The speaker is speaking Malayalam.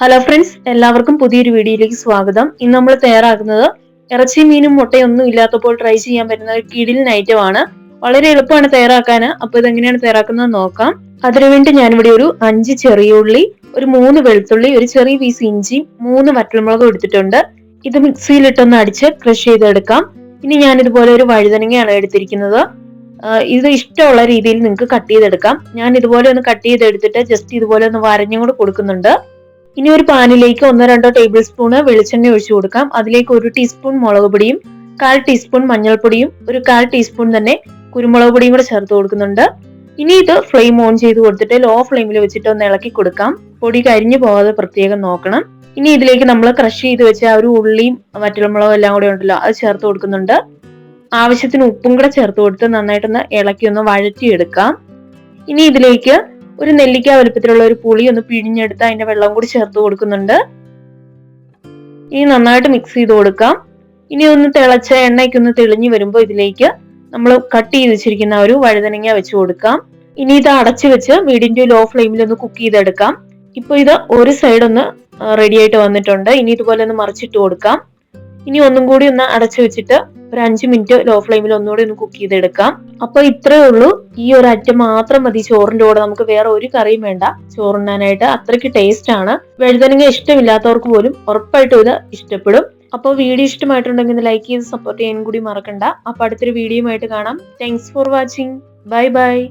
ഹലോ ഫ്രണ്ട്സ് എല്ലാവർക്കും പുതിയൊരു വീഡിയോയിലേക്ക് സ്വാഗതം. ഇന്ന് നമ്മൾ തയ്യാറാക്കുന്നത് ഇറച്ചി മീനും മുട്ടയൊന്നും ഇല്ലാത്തപ്പോൾ ട്രൈ ചെയ്യാൻ പറ്റുന്ന ഒരു കിടിലിന് ഐറ്റം ആണ്. വളരെ എളുപ്പമാണ് തയ്യാറാക്കാൻ. അപ്പൊ ഇതെങ്ങനെയാണ് തയ്യാറാക്കുന്നത് നോക്കാം. അതിനുവേണ്ടി ഞാനിവിടെ ഒരു അഞ്ച് ചെറിയ ഉള്ളി ഒരു മൂന്ന് വെളുത്തുള്ളി ഒരു ചെറിയ പീസ് ഇഞ്ചി മൂന്ന് വറ്റൽമുളകും എടുത്തിട്ടുണ്ട്. ഇത് മിക്സിയിലിട്ടൊന്ന് അടിച്ച് ക്രഷ് ചെയ്തെടുക്കാം. ഇനി ഞാൻ ഇതുപോലെ ഒരു വഴുതനങ്ങയാണ് എടുത്തിരിക്കുന്നത്. ഇത് ഇഷ്ടമുള്ള രീതിയിൽ നിങ്ങൾക്ക് കട്ട് ചെയ്തെടുക്കാം. ഞാൻ ഇതുപോലെ ഒന്ന് കട്ട് ചെയ്തെടുത്തിട്ട് ജസ്റ്റ് ഇതുപോലെ ഒന്ന് വരഞ്ഞും കൂടെ കൊടുക്കുന്നുണ്ട്. ഇനി ഒരു പാനിലേക്ക് ഒന്നോ രണ്ടോ ടേബിൾ സ്പൂണ് വെളിച്ചെണ്ണ ഒഴിച്ചു കൊടുക്കാം. അതിലേക്ക് ഒരു ടീസ്പൂൺ മുളക് പൊടിയും കാൽ ടീസ്പൂൺ മഞ്ഞൾപ്പൊടിയും ഒരു കാൽ ടീസ്പൂൺ തന്നെ കുരുമുളക് പൊടിയും കൂടെ ചേർത്ത് കൊടുക്കുന്നുണ്ട്. ഇനി ഇത് ഫ്ലെയിം ഓൺ ചെയ്ത് കൊടുത്തിട്ട് ലോ ഫ്ലെയിമിൽ വെച്ചിട്ട് ഒന്ന് ഇളക്കി കൊടുക്കാം. പൊടി കരിഞ്ഞു പോകാതെ പ്രത്യേകം നോക്കണം. ഇനി ഇതിലേക്ക് നമ്മൾ ക്രഷ് ചെയ്ത് വെച്ച ആ ഒരു ഉള്ളിയും വറ്റൽമുളകും എല്ലാം കൂടെ ഉണ്ടല്ലോ അത് ചേർത്ത് കൊടുക്കുന്നുണ്ട്. ആവശ്യത്തിന് ഉപ്പും കൂടെ ചേർത്ത് കൊടുത്ത് നന്നായിട്ടൊന്ന് ഇളക്കി ഒന്ന് വഴറ്റിയെടുക്കാം. ഇനി ഇതിലേക്ക് ഒരു നെല്ലിക്ക വലുപ്പത്തിലുള്ള ഒരു പുളി ഒന്ന് പിഴിഞ്ഞെടുത്ത് അതിന്റെ വെള്ളം കൂടി ചേർത്ത് കൊടുക്കുന്നുണ്ട്. ഇനി നന്നായിട്ട് മിക്സ് ചെയ്ത് കൊടുക്കാം. ഇനി ഒന്ന് തിളച്ച എണ്ണയ്ക്ക് ഒന്ന് തെളിഞ്ഞു വരുമ്പോൾ ഇതിലേക്ക് നമ്മൾ കട്ട് ചെയ്ത് വെച്ചിരിക്കുന്ന ഒരു വഴുതനങ്ങ വെച്ച് കൊടുക്കാം. ഇനി ഇത് അടച്ചു വെച്ച് വീടിന്റെ ലോ ഫ്ലെയിമിൽ ഒന്ന് കുക്ക് ചെയ്തെടുക്കാം. ഇപ്പൊ ഇത് ഒരു സൈഡ് ഒന്ന് റെഡി ആയിട്ട് വന്നിട്ടുണ്ട്. ഇനി ഇതുപോലെ ഒന്ന് മറിച്ചിട്ട് കൊടുക്കാം. ഇനി ഒന്നും കൂടി ഒന്ന് അടച്ചു വെച്ചിട്ട് ഒരു അഞ്ച് മിനിറ്റ് ലോ ഫ്ലെയിമിൽ ഒന്നുകൂടി ഒന്ന് കുക്ക് ചെയ്തെടുക്കാം. അപ്പൊ ഇത്രയേ ഉള്ളൂ. ഈ ഒരു അറ്റം മാത്രം മതി ചോറിന്റെ കൂടെ. നമുക്ക് വേറെ ഒരു കറിയും വേണ്ട. ചോറുണ്ണാനായിട്ട് അത്രയ്ക്ക് ടേസ്റ്റ് ആണ്. വഴുതനങ്ങ ഇഷ്ടമില്ലാത്തവർക്ക് പോലും ഉറപ്പായിട്ടും ഇത് ഇഷ്ടപ്പെടും. അപ്പോൾ വീഡിയോ ഇഷ്ടമായിട്ടുണ്ടെങ്കിൽ ലൈക്ക് ചെയ്ത് സപ്പോർട്ട് ചെയ്യാനും കൂടി മറക്കണ്ട. അപ്പൊ അടുത്തൊരു വീഡിയോ ആയിട്ട് കാണാം. Thanks for watching bye bye